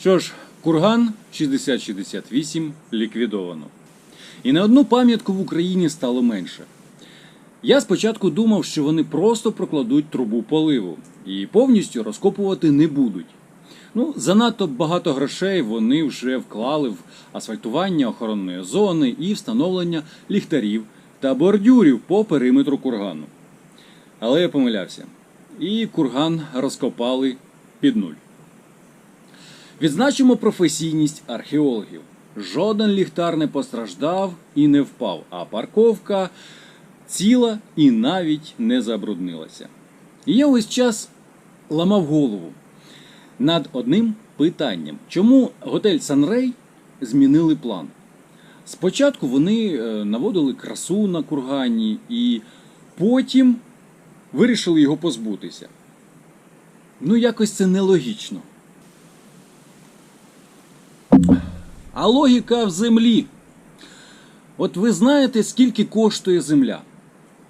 Що ж, курган 6068 ліквідовано. І на одну пам'ятку в Україні стало менше. Я спочатку думав, що вони просто прокладуть трубу поливу і повністю розкопувати не будуть. Ну, занадто багато грошей вони вже вклали в асфальтування охоронної зони і встановлення ліхтарів та бордюрів по периметру кургану. Але я помилявся. І курган розкопали під нуль. Відзначимо професійність археологів. Жоден ліхтар не постраждав і не впав, а парковка ціла і навіть не забруднилася. І я весь час ламав голову над одним питанням: чому готель Санрей змінили план? Спочатку вони е, наводили красу на кургані і потім вирішили його позбутися. Ну, якось це нелогічно. А логіка в землі. От ви знаєте, скільки коштує земля?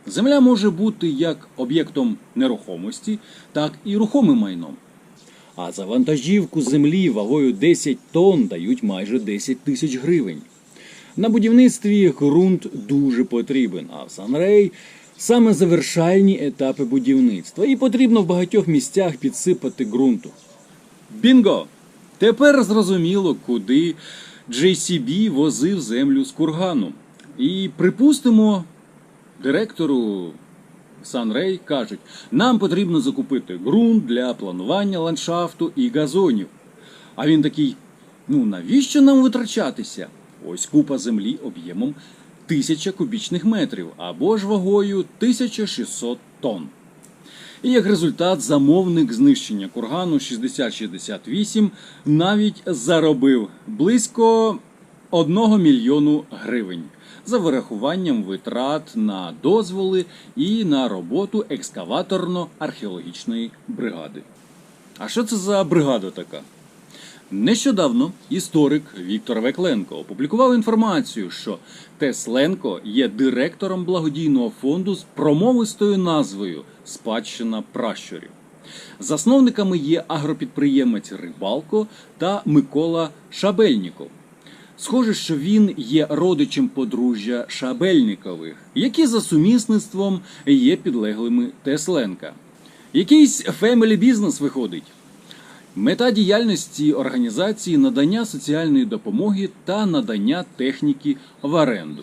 Земля може бути як об'єктом нерухомості, так і рухомим майном. А за вантажівку землі вагою 10 тонн дають майже 10 тисяч гривень. На будівництві ґрунт дуже потрібен, а в Санрей саме завершальні етапи будівництва. І потрібно в багатьох місцях підсипати ґрунту. Бінго! Тепер зрозуміло, куди JCB возив землю з кургану. І припустимо, директору Санрей кажуть, нам потрібно закупити ґрунт для планування ландшафту і газонів. А він такий: ну навіщо нам витрачатися? Ось купа землі об'ємом 1000 кубічних метрів або ж вагою 1600 тонн. І як результат, замовник знищення кургану 6068 навіть заробив близько 1 мільйону гривень за вирахуванням витрат на дозволи і на роботу екскаваторно-археологічної бригади. А що це за бригада така? Нещодавно історик Віктор Векленко опублікував інформацію, що Тесленко є директором благодійного фонду з промовистою назвою Спадщина пращурів. Засновниками є агропідприємець Рибалко та Микола Шабельніков. Схоже, що він є родичем подружжя Шабельнікових, які за сумісництвом є підлеглими Тесленка. Якийсь фемелі бізнес виходить. Мета діяльності організації надання соціальної допомоги та надання техніки в оренду.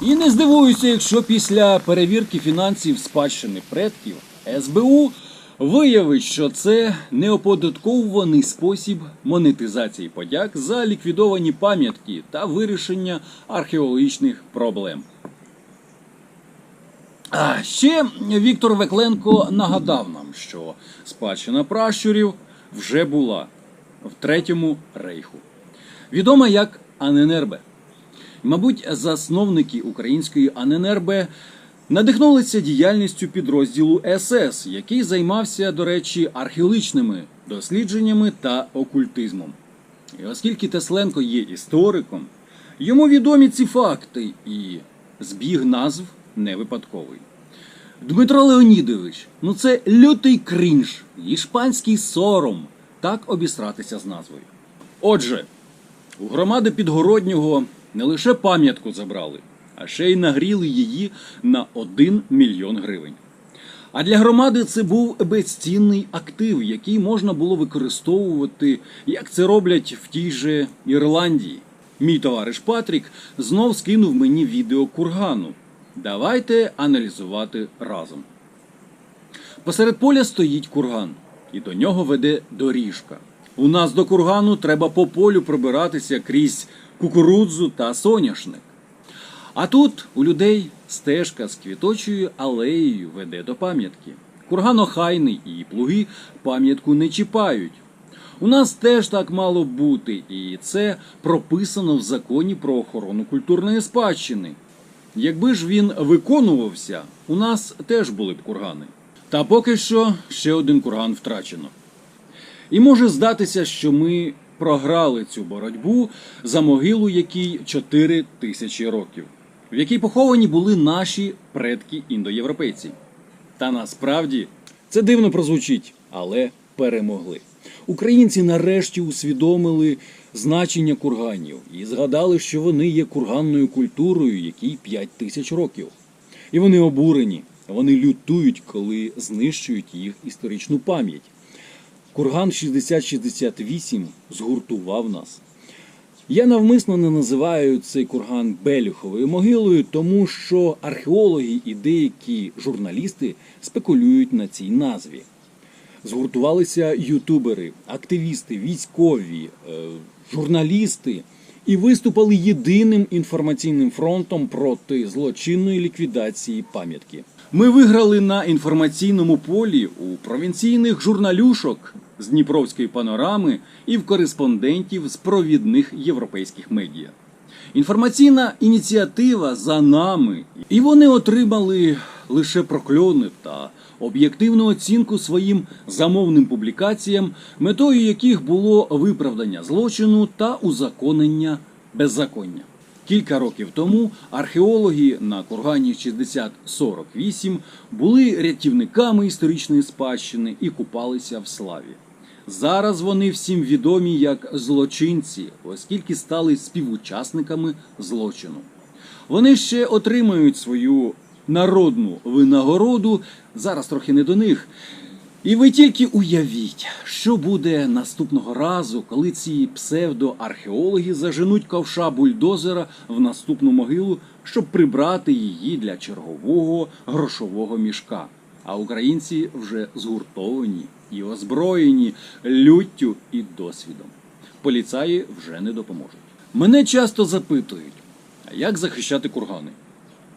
І не здивуюся, якщо після перевірки фінансів спадщини предків СБУ виявить, що це неоподатковуваний спосіб монетизації подяк за ліквідовані пам'ятки та вирішення археологічних проблем. А ще Віктор Векленко нагадав нам, що спадщина пращурів вже була в третьому рейху, відома як Аненербе. Мабуть, засновники української Аненербе надихнулися діяльністю підрозділу СС, який займався, до речі, археологічними дослідженнями та окультизмом. І оскільки Тесленко є істориком, йому відомі ці факти, і збіг назв не випадковий. Дмитро Леонідович, ну це лютий крінж, іспанський сором так обістратися з назвою. Отже, у громади Підгороднього не лише пам'ятку забрали, а ще й нагріли її на 1 мільйон гривень. А для громади це був безцінний актив, який можна було використовувати, як це роблять в тій же Ірландії. Мій товариш Патрік знов скинув мені відео кургану. Давайте аналізувати разом. Посеред поля стоїть курган, і до нього веде доріжка. У нас до кургану треба по полю пробиратися крізь кукурудзу та соняшник. А тут у людей стежка з квіточою алеєю веде до пам'ятки. Курган охайний і плуги пам'ятку не чіпають. У нас теж так мало бути, і це прописано в законі про охорону культурної спадщини. Якби ж він виконувався, у нас теж були б кургани. Та поки що ще один курган втрачено. І може здатися, що ми програли цю боротьбу за могилу, якій 4 тисячі років, в якій поховані були наші предки індоєвропейці. Та насправді це дивно прозвучить, але перемогли. Українці нарешті усвідомили значення курганів і згадали, що вони є курганною культурою, якій 5 тисяч років. І вони обурені, вони лютують, коли знищують їх історичну пам'ять. Курган 6068 згуртував нас. Я навмисно не називаю цей курган Белюховою могилою, тому що археологи і деякі журналісти спекулюють на цій назві. Згуртувалися ютубери, активісти, військові, е, журналісти і виступили єдиним інформаційним фронтом проти злочинної ліквідації пам'ятки. Ми виграли на інформаційному полі у провінційних журналюшок з Дніпровської панорами і в кореспондентів з провідних європейських медіа. Інформаційна ініціатива за нами, і вони отримали лише прокльони та об'єктивну оцінку своїм замовним публікаціям, метою яких було виправдання злочину та узаконення беззаконня. Кілька років тому археологи на кургані 6048 були рятівниками історичної спадщини і купалися в славі. Зараз вони всім відомі як злочинці, оскільки стали співучасниками злочину. Вони ще отримають свою народну винагороду. Зараз трохи не до них. І ви тільки уявіть, що буде наступного разу, коли ці псевдоархеологи заженуть ковша бульдозера в наступну могилу, щоб прибрати її для чергового грошового мішка. А українці вже згуртовані і озброєні люттю і досвідом. Поліцаї вже не допоможуть. Мене часто запитують, як захищати кургани?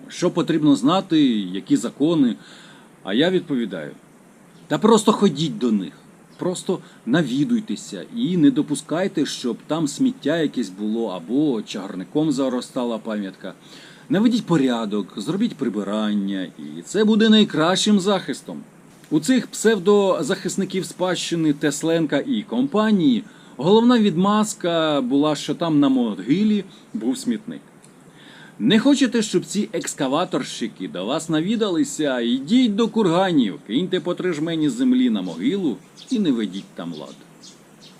Що потрібно знати, які закони? А я відповідаю: та просто ходіть до них, просто навідуйтеся і не допускайте, щоб там сміття якесь було або чагарником заростала пам'ятка. Наведіть порядок, зробіть прибирання, і це буде найкращим захистом. У цих псевдозахисників спадщини Тесленка і компанії головна відмазка була, що там на могилі був смітник. Не хочете, щоб ці екскаваторщики до вас навідалися? Йдіть до курганів, киньте по три жмені землі на могилу і не ведіть там лад.